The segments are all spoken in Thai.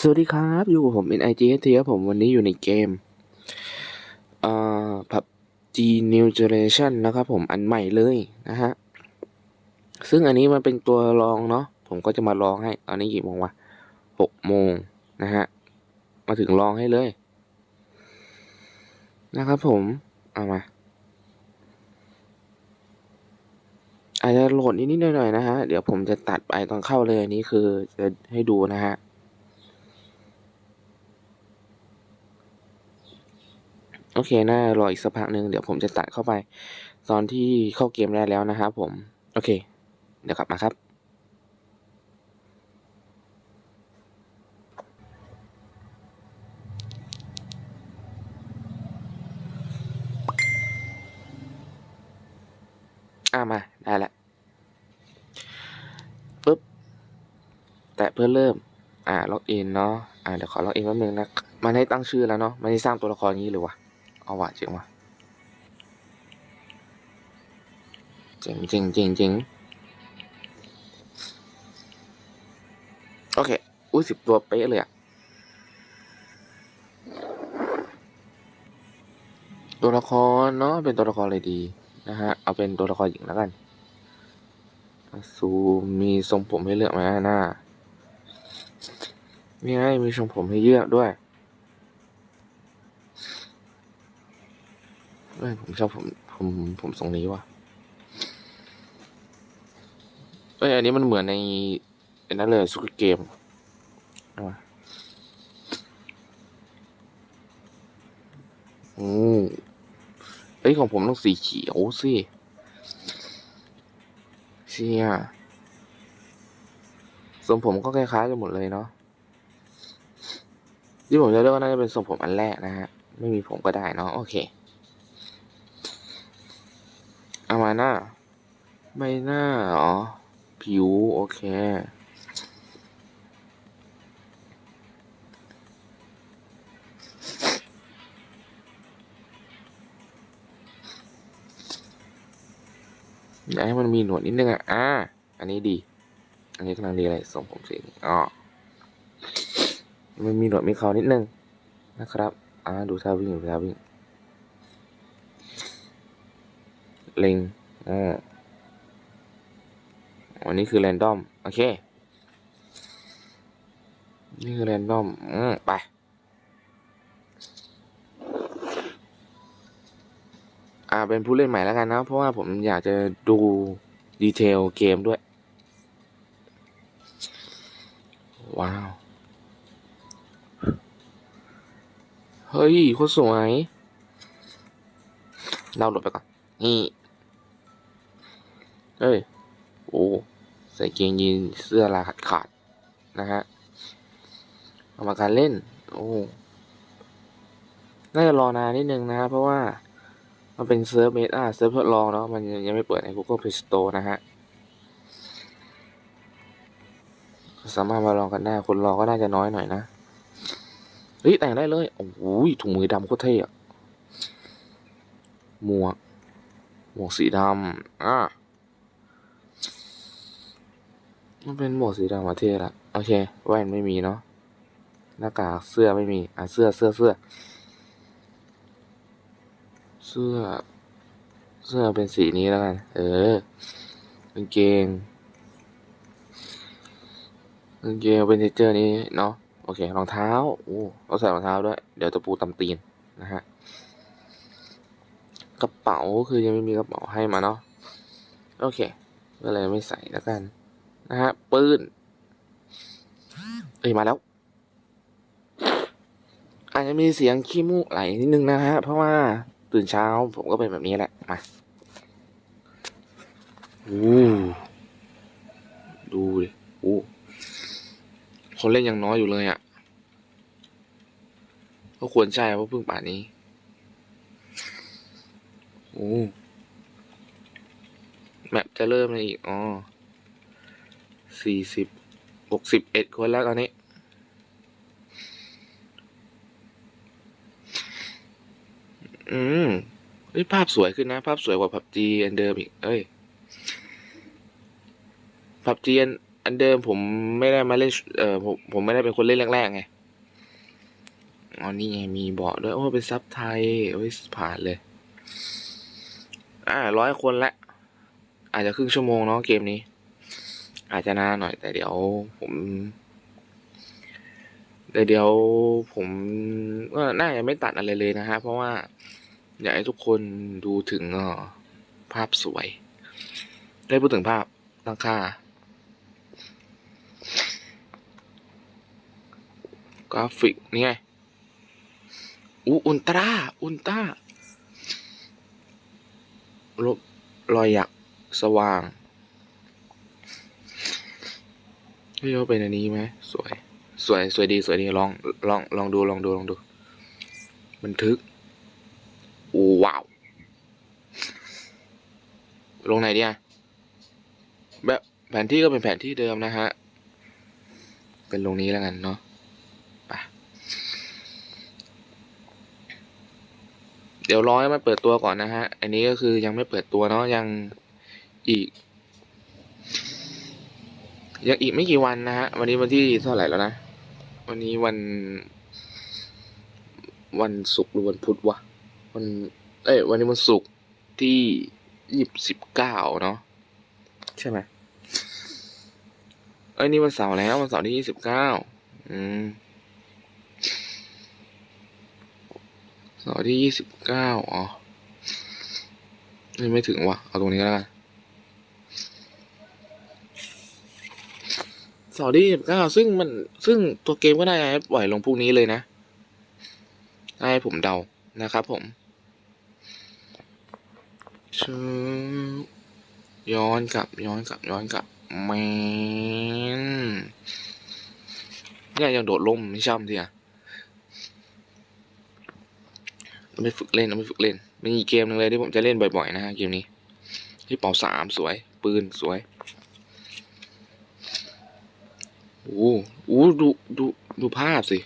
สวัสดีครับ อยู่กับผมเป็น i g s t ครับผมวันนี้อยู่ในเกมเอ่อ PUBG New Generation นะครับผมอันใหม่เลยนะฮะ ซึ่งอันนี้มันเป็นตัวลองเนาะผมก็จะมาลองให้ ตอนนี้กี่โมงวะหกโมงนะฮะ มาถึงลองให้เลย นะครับผม เอามา อาจจะโหลดนิดๆหน่อยๆนะฮะ เดี๋ยวผมจะตัดไปตอนเข้าเลยอันนี้คือจะให้ดูนะฮะ โอเคน่ารออีกสักพักหนึ่งเดี๋ยวผมจะตัดเข้าไป ตอนที่เข้าเกมได้แล้วนะครับผม โอเค เดี๋ยวกลับมาครับ อ่ามา ได้แล้วปุ๊บ แตะเพื่อเริ่ม อ่า ล็อกอินเนาะ อ่า เดี๋ยวขอล็อกอินแป๊บนึงนะ มันให้ตั้งชื่อแล้วเนาะ มันให้สร้างตัวละครนี้เลยวะ เอาวะเจ๋งวะเจ๋งเจ๋งเจ๋งเจ๋งโอเค อุ้ยสิบตัวเป๊ะเลยอะตัวละครเนาะเป็นตัวละครอะไรดีนะฮะ เอาเป็นตัวละครหญิงแล้วกันซูมมีทรงผมให้เลือกไหมหน้านี่ไงมีทรงผมให้เลือกด้วย เอ้ผมชอบผมผมผมทรงนี้ว่ะเอ้ยอันนี้มันเหมือนในอ้นั่นเลยสุกเกมอามาอืมเอ้ยของผมต้องสีเขียวสิเชี่ยทรงผมก็คล้ายๆกันหมดเลยเนาะที่ผมจะเลือกก็น่าจะเป็นทรงผมอันแรกนะฮะ ไม่มีผมก็ได้เนาะโอเค อามาหน้าใบหน้าเหรอผิว โอเค อยากให้มันมีหนวดนิดนึงอะ อ่า อันนี้ดี อันนี้กำลังดีเลยทรงผมสีอ๋อ มันมีหนวดมีเขานิดนึงนะครับ อ่า ดูท่าวิ่งดูท่าวิ่ง เล็งอ๋ออันนี้คือแรนดอม โอเค นี่คือแรนดอม อืมไป อ่า เป็นผู้เล่นใหม่แล้วกันนะ เพราะว่าผมอยากจะดูดีเทลเกมด้วย ว้าว เฮ้ยโคตรสวยเราหลบไปก่อน นี่ เอ้ย โอ้ ใส่เกงยีนเสื้อลาขาดขาดๆนะฮะเอามาการเล่น โอ้ น่าจะรอนานนิดนึงนะฮะ เพราะว่ามันเป็นเซิร์ฟเมดอ่าเซิร์ฟทดลองเนาะ มันยังไม่เปิดใน Google Play Store นะฮะ สามารถมาลองกันได้ คนรอก็น่าจะน้อยหน่อยนะ เฮ้ย แต่งได้เลย โอ้โหถุงมือดำโคตรเท่อะหมวก หมวกสีดำอ่า มันเป็นหมวกสีดำมาเท่ละโอเค แว่นไม่มีเนาะหน้ากากเสื้อไม่มี อะเสื้อเสื้อเสื้อ เสื้อ เสื้อเป็นสีนี้แล้วกัน เออกางเกงกางเกงเป็นเทเจอร์นี้เนาะโอเครองเท้าโอ้เราใส่รองเท้าด้วย เดี๋ยวตะปูตำตีนนะฮะกระเป๋าคือยังไม่มีกระเป๋าให้มาเนาะโอเค ก็เลยไม่ใส่แล้วกัน นะฮะปืนเอ้ยมาแล้ว อาจจะมีเสียงขี้มูกไหลนิดนึงนะฮะ เพราะว่าตื่นเช้าผมก็เป็นแบบนี้แหละ มาอู้ดูดิอู้คนเล่นยังน้อยอยู่เลยอะ่ะ ก็ควรใช่เพราะเพิ่งป่านนี้ โอ้แมปจะเริ่มเลยอีก อ๋อ สี่สิบหกสิบเอ็ดคนแล้วตอนนี้ อืมเฮ้ยภาพสวยขึ้นนะ ภาพสวยกว่าพับจีอันเดิมอีก เอ้ยพับจีอันเดิมผมไม่ได้มาเล่น เออผมผมไม่ได้เป็นคนเล่นแรกๆไงอ๋อนี่ไงมีเบาะด้วย โอ้ เป็นซับไทย โอ้ยผ่านเลย อ่าร้อยคนละ อาจจะครึ่งชั่วโมงเนาะเกมนี้ อาจจะนานหน่อย แต่เดี๋ยวผมแต่เดี๋ยวผมก็น่าจะไม่ตัดอะไรเลยนะฮะ เพราะว่าอยากให้ทุกคนดูถึงภาพสวย ได้พูดถึงภาพตั้งค่า กราฟิกนี่ไงอู้อุลตร้า อุลตร้าลบรอยหยัก สว่าง เฮ้ยเอาเป็นอันนี้ไหมสวย สวย สวยดี สวยดี ลอง ลอง ลองดู ลองดู ลองดู บันทึกว้าว ลงไหนดีอะแบบแผนที่ก็เป็นแผนที่เดิมนะฮะ เป็นลงนี้แล้วกันเนาะไปเดี๋ยวรอให้มันเปิดตัวก่อนนะฮะ อันนี้ก็คือยังไม่เปิดตัวเนาะ ยังอีก ยังอีกไม่กี่วันนะฮะ วันนี้วันที่เท่าไหร่แล้วนะ วันนี้วัน วันศุกร์หรือวันพุธวะ วัน เอ้ย วันนี้วันศุกร์ที่ยี่สิบเก้าเนาะ ใช่ไหมเอ้ยนี่วันเสาร์แล้ววันเสาร์ที่ยี่สิบเก้าอืมเสาร์ที่ยี่สิบเก้าอ๋อนี่ไม่ถึงวะเอาตรงนี้ก็แล้วกัน สาร์ที่ยี่สิบเก้าซึ่งมันซึ่งตัวเกมก็ได้ให้ปล่อยลงพรุ่งนี้เลยนะให้ผมเดานะครับผมชื่อย้อนกลับ ย้อนกลับ ย้อนกลับแมนเนี่ยยังโดดล่มไม่ช่ำทีอะเราไม่ฝึกเล่นเราไม่ฝึกเล่นมีอีกเกมหนึ่งเลยที่ผมจะเล่นบ่อยๆนะฮะเกมนี้ ที่เป่าสามสวย ปืนสวยโอ้โหดูดูดูภาพสิ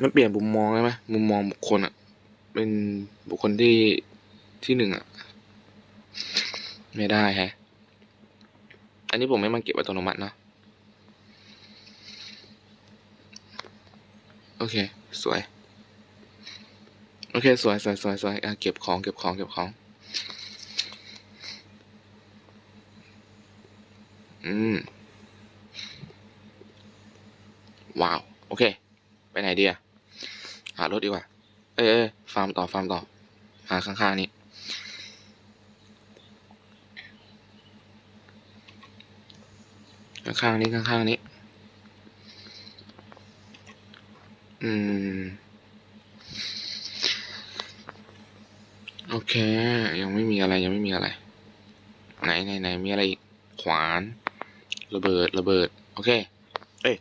มันเปลี่ยนมุมมองได้ไหมมุมมองบุคคลอะ เป็นบุคคลที่ที่หนึ่งอะ ไม่ได้แฮะ อันนี้ผมไม่มาเก็บอัตโนมัติเนาะ โอเค สวย โอเค สวยสวยสวยสวยอะเก็บของ เก็บของ เก็บของ อืม ว้าว โอเค ไปไหนดีอะหารถดีกว่าเอ้ยเอ้ยฟาร์มต่อ ฟาร์มต่อ หาข้างๆนี้ ข้างๆนี้ ข้างๆนี้ อืม โอเค ยังไม่มีอะไร ยังไม่มีอะไร ไหนไหนไหนมีอะไรอีก ขวาน ระเบิดระเบิด โอเค เอ้ย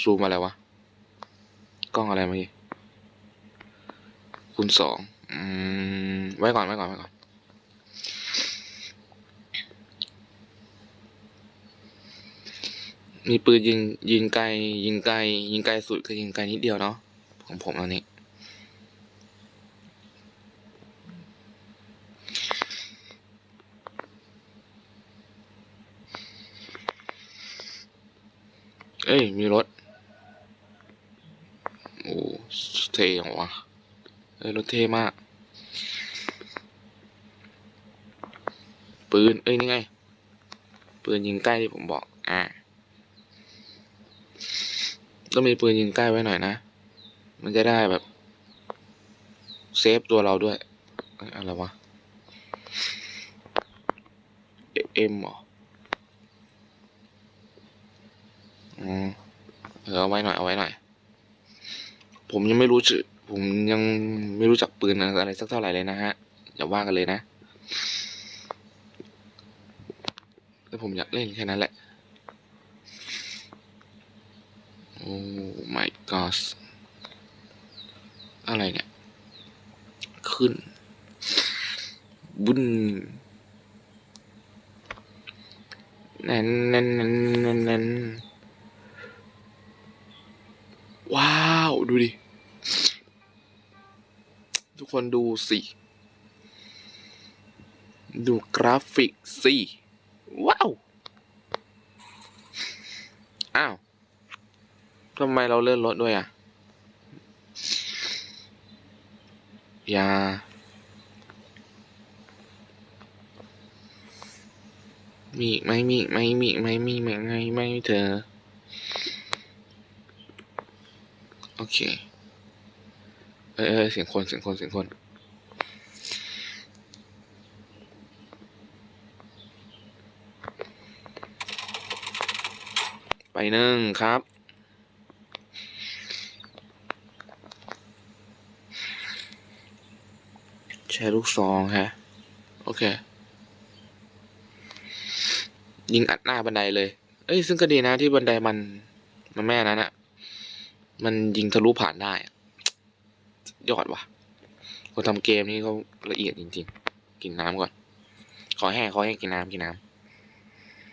ซูมอะไรวะ กล้องอะไรเมื่อกี้คูณสองอืมไว้ก่อนไว้ก่อนไว้ก่อนมีปืนยิงยิงไกลยิงไกลยิงไกลสุดคือยิงไกลนิดเดียวเนาะของผมตอนนี้ ย มีรถ โอ้เท่ยังวะเอ้รถเท่มาก ปืน เอ้ย นี่ไง ปืนยิงใกล้ที่ผมบอก อ่าต้องมีปืนยิงใกล้ไว้หน่อยนะ มันจะได้แบบ เซฟตัวเราด้วย อะไรวะ เอ็มหรออ๋อ เออเอาไว้หน่อยเอาไว้หน่อย ผมยังไม่รู้ชื่อผมยังไม่รู้จักปืนอะไรสักเท่าไหร่เลยนะฮะอย่าว่ากันเลยนะแต่ผมอยากเล่นแค่นั้นแหละ โอ้ my god อะไรเนี่ย ขึ้น บุญนั่นนั่นนั่นนั่นนั่น ว้าว ดูดิ ทุกคนดูสิ ดูกราฟิกสิ ว้าว อ้าวทำไมเราเลื่อนรถด้วยอะ อย่ามีไหมมีไหมมีไหมมีไหมไงไม่เธอ โอเค เอยเอยเสียงคนเสียงคนเสียงคนไปหนึ่งครับใช้ลูกซองฮะ โอเค ยิงอัดหน้าบันไดเลย เอ้ย ซึ่งก็ดีนะที่บันไดมัน มันแม่นั้นอะ มันยิงทะลุผ่านได้ยอดว่ะคนทำเกมนี่เขาละเอียดจริง ๆ กินน้ำก่อน ขอแห้งขอแห้งกินน้ำกินน้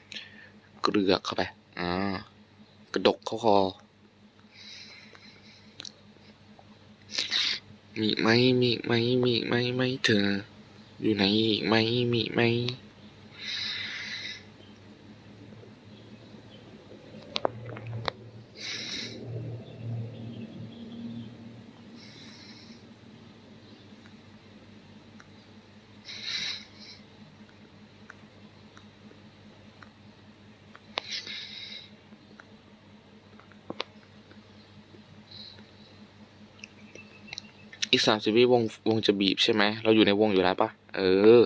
ำเกลือกเข้าไปอ่ากระดกเข้าคอ มีไหมมีไหมมีไหมไหมเธอ อยู่ไหนอีกไหมมีไหม อีกสามสิบวิวงวงจะบีบใช่ไหม เราอยู่ในวงอยู่แล้วปะเออ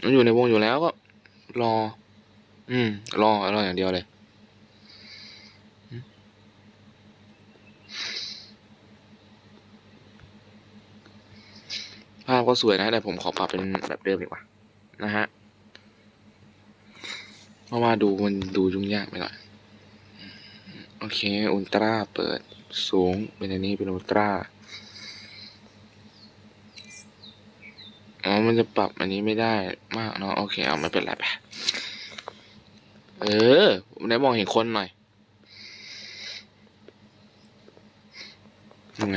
เราอยู่ในวงอยู่แล้วก็ รอ อืม รอ รออย่างเดียวเลยภาพก็สวยนะ แต่ผมขอปรับเป็นแบบเดิมดีกว่า นะฮะ เพราะว่าดูมันดูยุ่งยากไปหน่อย โอเค อุลตร้าเปิดสูง เป็นอันนี้เป็นอุลตร้า อ๋อ มันจะปรับอันนี้ไม่ได้มากเนาะ โอเค เอาไม่เป็นไรไปเออได้มองเห็นคนหน่อยยังไง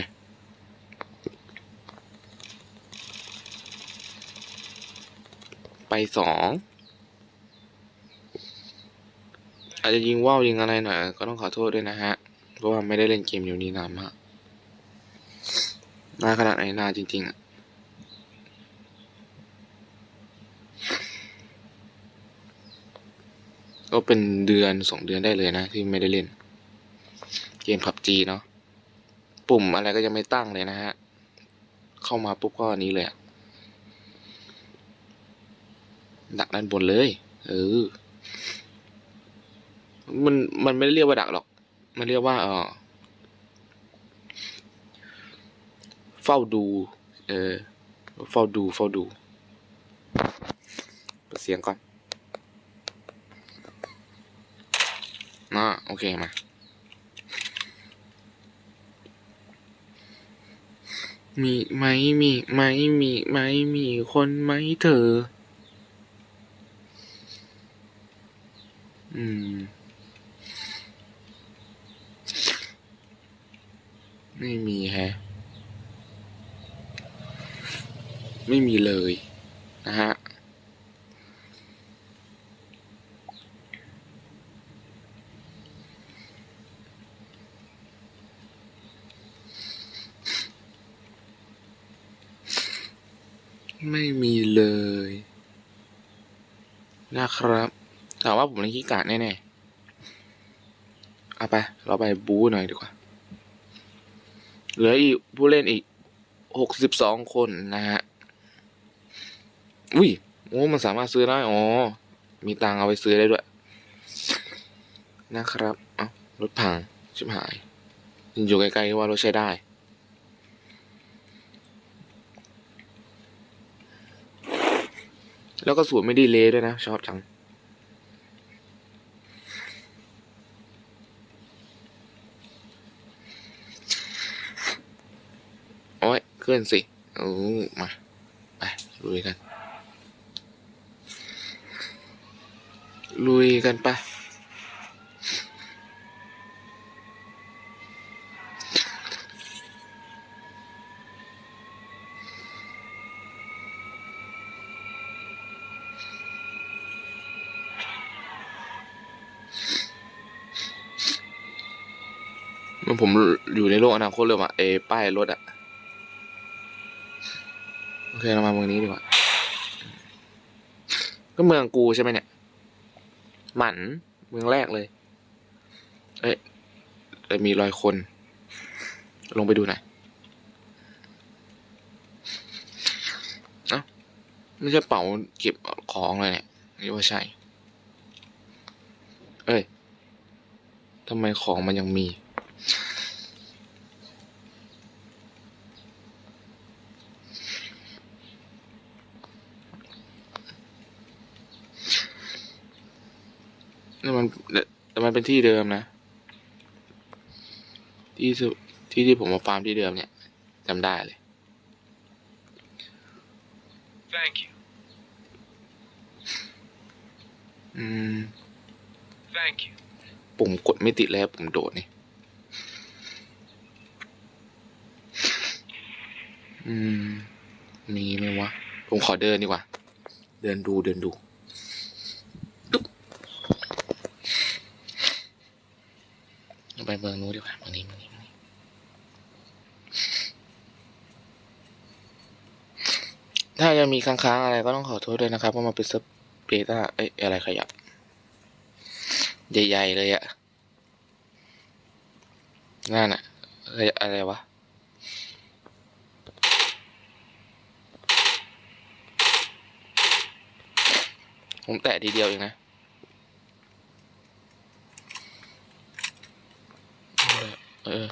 ไปสอง อาจจะยิงว่าวยิงอะไรหน่อยก็ต้องขอโทษด้วยนะฮะ เพราะว่าไม่ได้เล่นเกมอยู่นี้นานมากนานขนาดไหนนานจริงๆอะก็เป็นเดือนสองเดือนได้เลยนะ ที่ไม่ได้เล่น เกมพับจีเนาะปุ่มอะไรก็ยังไม่ตั้งเลยนะฮะ เข้ามาปุ๊บก็อันนี้เลยอะดักด้านบนเลย เออ มันมันไม่ได้เรียกว่าดักหรอก มันเรียกว่าเออเฝ้าดู เออ เฝ้าดู เฝ้าดู เสียงก่อนอ่าโอเค มา มีไหมมีไหมมีไหมมีคนไหมเธอ อืม ไม่มีฮะ ไม่มีเลยนะฮะไม่มีเลย นะครับถามว่าผมเล่นขี้กาดแน่ๆเอาไป เราไปบู๊หน่อยดีกว่า เหลืออีกผู้เล่นอีกหกสิบสองคนนะฮะ อุ้ยโอ้มันสามารถซื้อได้อ๋อ มีตังเอาไปซื้อได้ด้วย นะครับ เอารถพัง ชิบหายอยู่ไกลๆว่ารถใช้ได้ แล้วก็สวยไม่ไดีเลยด้วยนะ ชอบจัง พื่อนสิโอ้มาไปลุยกัน ลุยกันไปมันผมอยู่ในโลกอนาคตเลยอะเอป้ายรถอะ อเรามาเมืองนี้ดีกว่า ก็เมืองกูใช่ไหมเนี่ย หมันเมืองแรกเลย เอ้ยแต่มีรอยคน ลงไปดูหน่อย เอ้าไม่ใช่เป๋าเก็บของเลยเนี่ยนี่ว่าใช่ เอ้ยทำไมของมันยังมี นี่มัน แต่มันเป็นที่เดิมนะ ที่สุที่ที่ผมมาฟาร์มที่เดิมเนี่ยจำได้เลย Thank you. อืม Thank you. ปุ่มกดไม่ติดแล้วปุ่มโดดนี่อืม มีไหมวะ ผมขอเดินดีกว่า เดินดูเดินดูตึ๊บ เราไปเมืองนู้นดีกว่าเมืองนี้เมืองนี้เมืองนี้ถ้ายังมีค้างๆอะไรก็ต้องขอโทษด้วยนะครับเพราะมันเป็นเซฟเบต้าเอ้ยอะไรขยับ ใหญ่ ๆ เลยอะนั่นอะอะไรวะผมแตะทีเดียวเองนะ เออ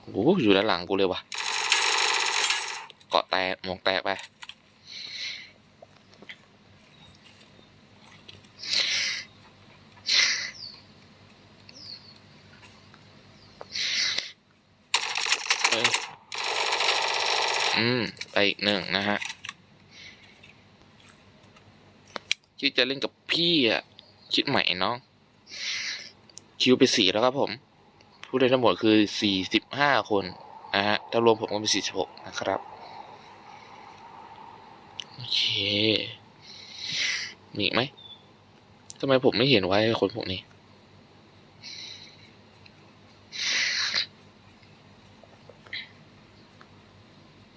โอ้อยู่ด้านหลังกูเลยวะเกาะแตกมวกแตกไป อืม ไปอีกหนึ่งนะฮะคิดจะเล่นกับพี่อะ คิดใหม่น้อง คิวไปสี่แล้วครับผม ผู้เล่นทั้งหมดคือสี่สิบห้าคนนะฮะถ้ารวมผมก็เป็นสี่สิบหกนะครับ โอเค มีอีกไหมทำไมผมไม่เห็นไว้คนพวกนี้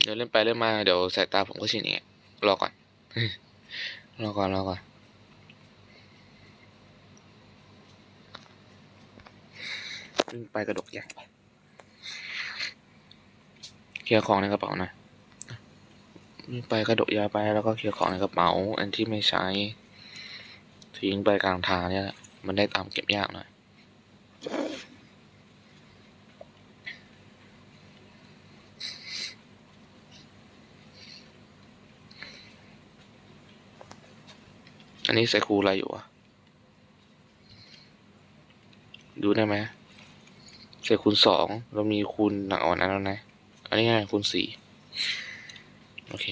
เดี๋ยวเล่นไปเล่นมาเดี๋ยวสายตาผมก็ชินเองรอก่อน รอก่อน รอก่อน วิ่งไปกระดกยางไปเคลียร์ของในกระเป๋าหน่อยวิ่งไปกระดกยาไปแล้วก็เคลียร์ของในกระเป๋า อันที่ไม่ใช้ ทิ้งไปกลางทางเนี่ยมันได้ตามเก็บยากหน่อยอันนี้ใส่ครูอะไรอยู่อะดูได้ไหม ใส่คูณสองเรามีคูณหนักอ่อนนั้นแล้วนะ อันนี้ไงคูณสี่โอเค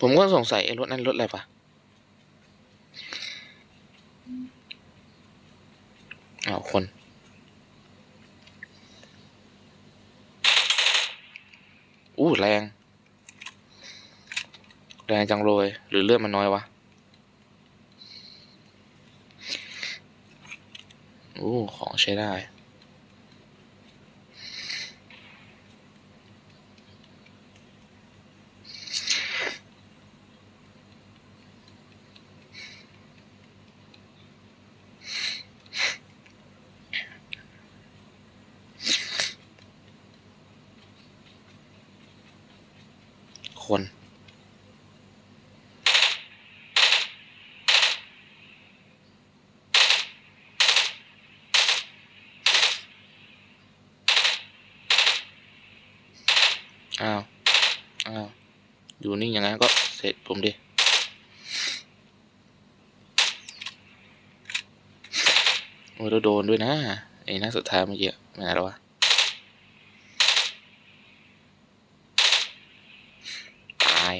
ผมก็สงสัยไอ้รถนั้นรถอะไรปะอ้าวคนอู้แรง แรงจังเลย หรือเลือดมันน้อยวะ โอ้ของใช้ได้ คน อ้าวอ้าวอยู่นิ่งอย่างนั้นก็เสร็จผมดิโอ้ยเราโดนด้วยนะไอ้น้าสุดท้ายเมื่อกี้ไม่ไหนแล้ววะตาย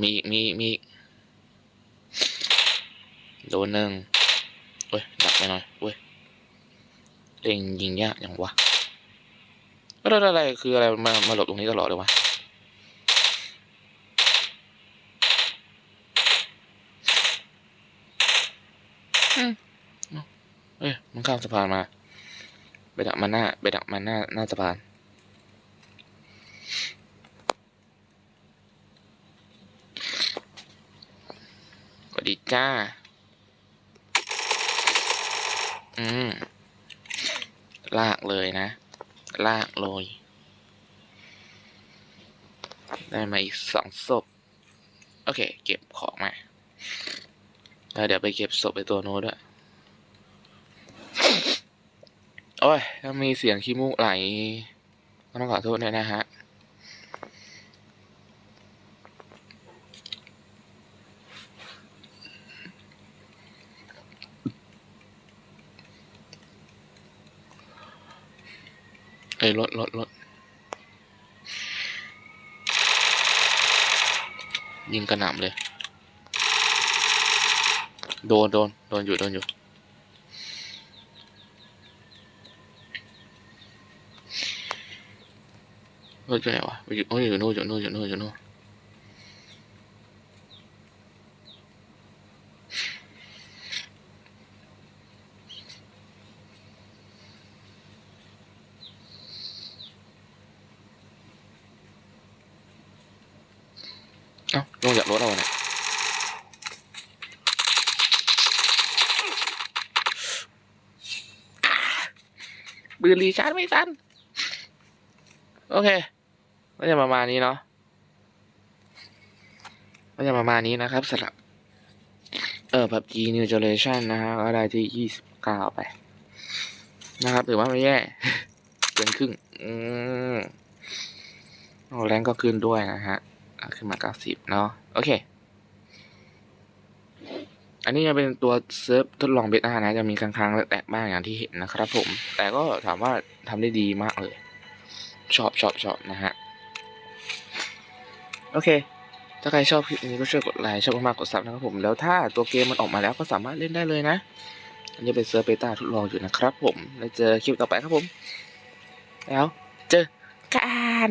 มีมีมีโดนหนึ่งเว้ยดักไปหน่อยเว้ยเล็งยิงยากอย่างวะ แล้วอะไรคืออะไรมามาหลบตรงนี้ตลอดเลยวะเอ้ยมันข้ามสะพานมา ไปดักมันหน้า ไปดักมันหน้าหน้าสะพานสวัสดีจ้า อืม ลากเลยนะ ลากเลยได้มาอีกสองศพ โอเค เก็บของมาแล้วเดี๋ยวไปเก็บศพไปตัวโน้ตด้วย โอ้ย ถ้ามีเสียงขี้มูกไหลต้องขอโทษด้วยนะฮะ เอ้ยรถรถรถ นามเลย โดนโดนโดนอยู่โดนอยู่เฮ้ยอยู่ไหนวะอยู่โอ้ยอยู่โน่นอยู่โน่นอยู่โน่นอยู่โน่นเอ้าลงจากรถเอาเนี่ยอ่า ปืนไม่ทัน โอเคก็จะประมาณนี้เนาะก็จะประมาณนี้นะครับสำหรับ เออ PUBG New Generation นะฮะก็ได้ที่ยี่สิบเก้าไป นะครับถือว่าไม่แย่เกินครึ่ง อืมโอ้แรงก็ขึ้นด้วยนะฮะ ขึ้นมาเก้าสิบเนาะ โอเค อันนี้จะเป็นตัวเซิร์ฟทดลองเบต้านะ จะมีค้างๆและแตกบ้างอย่างที่เห็นนะครับผม แต่ก็ถามว่าทำได้ดีมากเลย ชอบชอบชอบนะฮะ โอเค ถ้าใครชอบคลิปนี้ก็ช่วยกดไลค์ ชอบมากๆกดซับนะครับผม แล้วถ้าตัวเกมมันออกมาแล้วก็สามารถเล่นได้เลยนะ อันนี้เป็นเซิร์ฟเบต้าทดลองอยู่นะครับผม แล้วเจอคลิปต่อไปครับผม แล้วเจอกัน